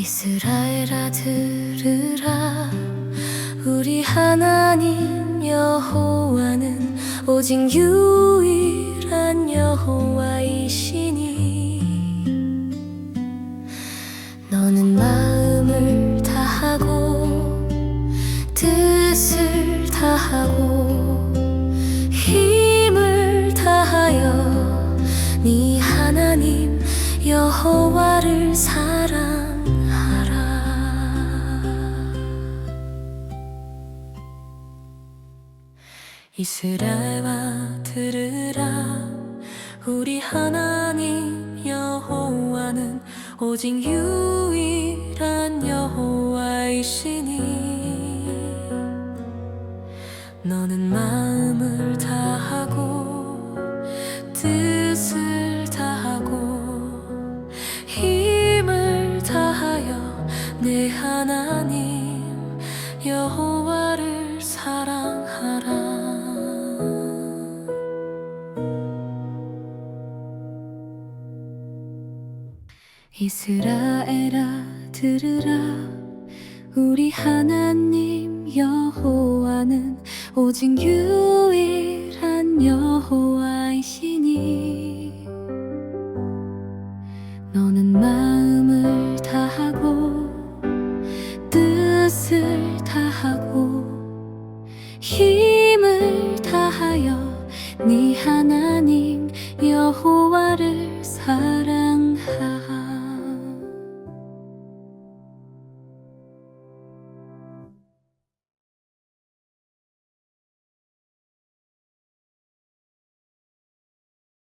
이스라엘아 들으라. 우리 하나님 여호와는 오직 유일한 여호와이시니. 너는 마음을 다하고 뜻을 다하고 힘을 다하여 네 하나님 여호와를 사랑 이스라엘아 들으라. 우리 하나님 여호와는 오직 유일한 여호와이시니 너는 마음을 다하고 뜻을 다하고 힘을 다하여 내 하나님 여호와 이스라엘아 들으라. 우리 하나님 여호와는 오직 유일한 여호와이시니. 너는 마음을 다하고 뜻을 다하고 힘을 다하여 네 하나님 여호와를 사랑